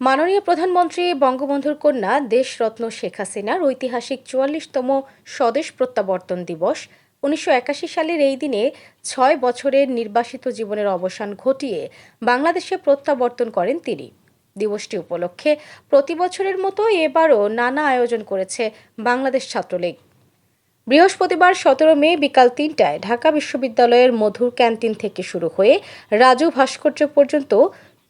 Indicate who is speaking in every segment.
Speaker 1: মাননীয় প্রধানমন্ত্রী বঙ্গবন্ধুর কন্যা দেশরত্ন শেখ হাসিনার ঐতিহাসিক চুয়াল্লিশতম স্বদেশ প্রত্যাবর্তন দিবস উনিশশো একাশি সালের এই দিনে ছয় বছরের নির্বাসিত জীবনের অবসান ঘটিয়ে বাংলাদেশে প্রত্যাবর্তন করেন তিনি। দিবসটি উপলক্ষে প্রতি বছরের মতো এবারও নানা আয়োজন করেছে বাংলাদেশ ছাত্রলীগ। বৃহস্পতিবার সতেরো মে বিকাল তিনটায় ঢাকা বিশ্ববিদ্যালয়ের মধুর ক্যান্টিন থেকে শুরু হয়ে রাজু ভাস্কর্য পর্যন্ত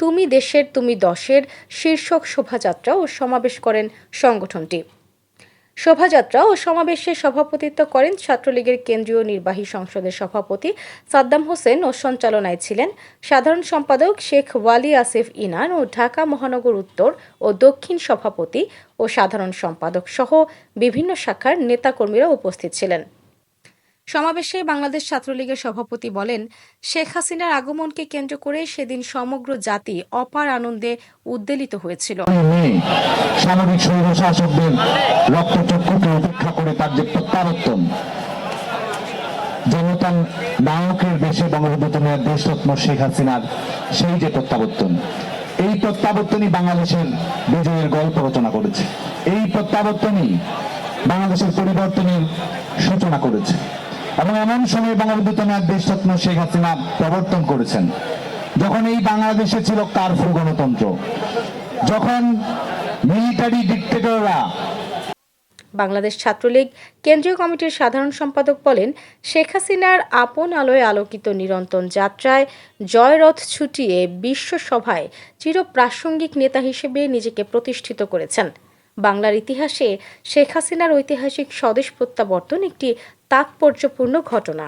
Speaker 1: তুমি দেশের, তুমি দশের শীর্ষক শোভাযাত্রা ও সমাবেশ করেন সংগঠনটি। শোভাযাত্রা ও সমাবেশে সভাপতিত্ব করেন ছাত্রলীগের কেন্দ্রীয় নির্বাহী সংসদের সভাপতি সাদ্দাম হোসেন ও সঞ্চালনায় ছিলেন সাধারণ সম্পাদক শেখ ওয়ালি আসিফ ইনান ও ঢাকা মহানগর উত্তর ও দক্ষিণ সভাপতি ও সাধারণ সম্পাদক সহ বিভিন্ন শাখার নেতাকর্মীরা উপস্থিত ছিলেন। সমাবেশে বাংলাদেশ ছাত্রলীগের সভাপতি বলেন, শেখ হাসিনার আগমনকে কেন্দ্র করে সেদিন সমগ্র জাতি অপার আনন্দে উদ্বেলিত হয়েছিল।
Speaker 2: সামরিক রক্তচক্ষুকে উপেক্ষা করে তার যে প্রত্যাবর্তন জনতার নায়কের দেশে বঙ্গবন্ধু দেশরত্ন শেখ হাসিনার সেই যে প্রত্যাবর্তন, এই প্রত্যাবর্তনই বাংলাদেশের বিজয়ের গল্প রচনা করেছে। এই প্রত্যাবর্তনই বাংলাদেশের পরিবর্তনের সূচনা করেছে। এবং এমন সময় বঙ্গবন্ধু মেয়ের দেশরত্ন শেখ হাসিনা প্রবর্তন করেছেন, যখন এই বাংলাদেশে ছিল কারফু গণতন্ত্র, যখন মিলিটারি ডিক্টেটররা
Speaker 1: বাংলাদেশ ছাত্রলীগ কেন্দ্রীয় কমিটির সাধারণ সম্পাদক বলেন, শেখ হাসিনার আপন আলোয় আলোকিত নিরন্তন যাত্রায় জয়রথ ছুটিয়ে বিশ্বসভায় চিরপ্রাসঙ্গিক নেতা হিসেবে নিজেকে প্রতিষ্ঠিত করেছেন। বাংলার ইতিহাসে শেখ হাসিনার ঐতিহাসিক স্বদেশ প্রত্যাবর্তন একটি তাৎপর্যপূর্ণ ঘটনা।